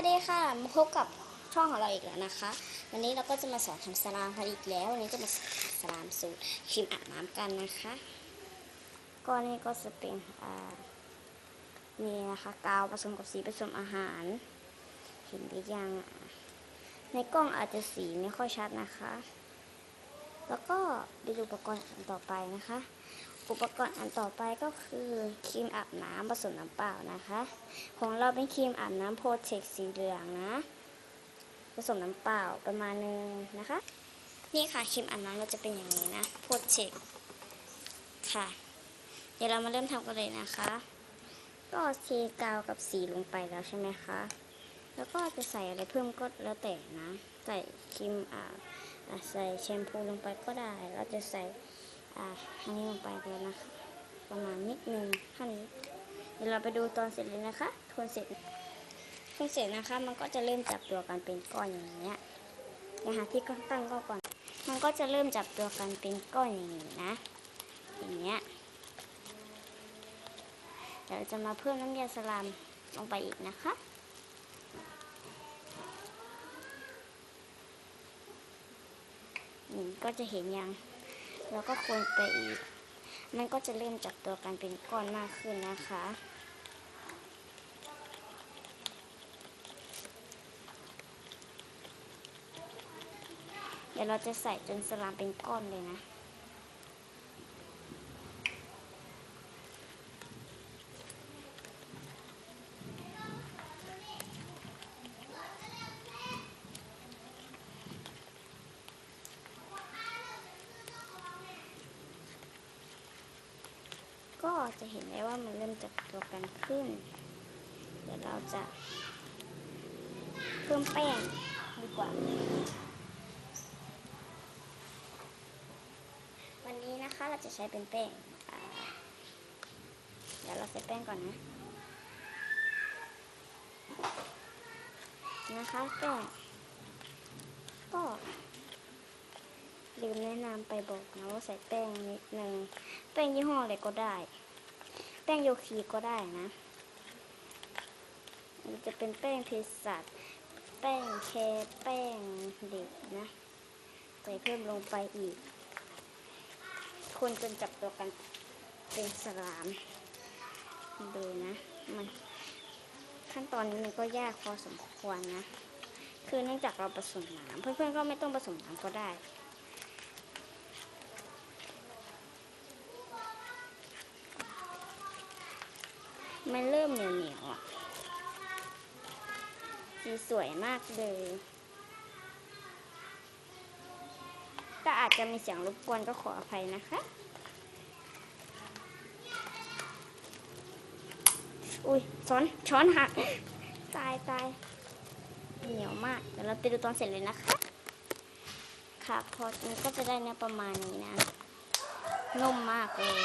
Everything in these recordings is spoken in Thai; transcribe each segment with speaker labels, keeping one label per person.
Speaker 1: วัสดีค่ะมาพบกับช่องของเราอีกแล้วนะคะ วันนี้เราก็จะมาสอนทำสลามกันอีกแล้ว วันนี้จะมาสลามสูตรครีมอาบน้ำกันนะคะก้อนนี้ก็จะเป็นอ่านี่นะคะกาวผสมกับสีผสมอาหารเห็นหรือยังในกล้องอาจจะสีไม่ค่อยชัดนะคะ แล้วก็ไปดูอุปกรณ์ต่อไปนะคะ อุปกรณ์อันต่อไปก็คือครีมอาบน้ำผสมน้ำเปล่านะคะ ของเราเป็นครีมอาบน้ำโพเทคสีเหลืองนะ ผสมน้ำเปล่าประมาณนึงนะคะ นี่ค่ะครีมอาบน้ำเราจะเป็นอย่างนี้นะโพเทคค่ะ เดี๋ยวเรามาเริ่มทำกันเลยนะคะ ก็เทกาวกับสีลงไปแล้วใช่ไหมคะแล้วก็จะใส่อะไรเพิ่มก็แล้วแต่นะ ใส่ครีมอาบอะใส่แชมพูลงไปก็ได้ เราจะใส่ อ่าอันนี้ลงไปแล้วนะคะ ประมาณนิดนึงเท่านี้ เดี๋ยวเราไปดูตอนเสร็จเลยนะคะทวนเสร็จทวนเสร็จนะคะ มันก็จะเริ่มจับตัวกันเป็นก้อนอย่างเงี้ยนะคะที่ตั้งก็ก่อน มันก็จะเริ่มจับตัวกันเป็นก้อนอย่างนี้นะ อย่างเงี้ย เดี๋ยวเราจะมาเพิ่มน้ำยาสลามลงไปอีกนะคะนี่ก็จะเห็นยัง แล้วก็คนไปอีก มันก็จะเริ่มจับตัวกันเป็นก้อนมากขึ้นนะคะ เดี๋ยวเราจะใส่จนสลามเป็นก้อนเลยนะ ก็จะเห็นได้ว่ามันเริ่มจับตัวกันขึ้น เดี๋ยวเราจะเพิ่มแป้งดีกว่า วันนี้นะคะเราจะใช้เป็นแป้ง เดี๋ยวเราใส่แป้งก่อนนะ นะคะแป้งก็ ลืมแนะนำไปบอกนะว่าใส่แป้งนิดนึงแป้งยี่ห้ออะไรก็ได้ แป้งโยคีก็ได้นะมันจะเป็นแป้งเภสัชแป้งแคแป้งเด็กนะใส่เพิ่มลงไปอีก คนจนจับตัวกันเป็นสลามดูนะมันขั้นตอนนี้มันก็ยากพอสมควรนะ คือเนื่องจากเราผสมน้ำเพื่อนๆก็ไม่ต้องผสมน้ำก็ได้ มันเริ่มเหนียวเหนียวๆอะสีสวยมากเลยก็อาจจะมีเสียงรบกวนก็ขออภัยนะคะ อุ้ยช้อน ช้อนหัก ตายตายเหนียวมาก เดี๋ยวเราไปดูตอนเสร็จเลยนะคะ ค่ะ พอมันก็จะได้เนื้อประมาณนี้นะ นุ่มมากเลย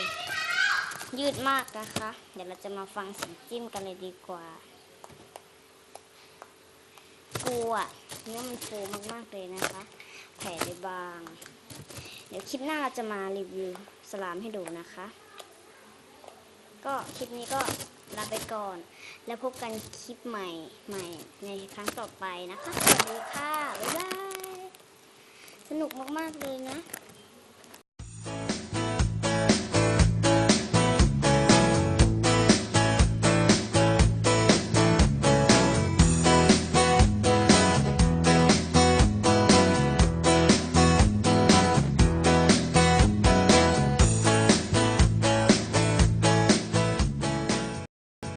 Speaker 1: ยืดมากนะคะ เดี๋ยวเราจะมาฟังเสียงจิ้มกันเลยดีกว่าฟูอะเนื้อมันฟูมากๆเลยนะคะ แผ่ได้บาง เดี๋ยวคลิปหน้าเราจะมารีวิวสลามให้ดูนะคะ ก็คลิปนี้ก็ลาไปก่อน แล้วพบกันคลิปใหม่ใหม่ในครั้งต่อไปนะคะ สวัสดีค่ะ บ๊ายบาย สนุกมากๆเลยนะ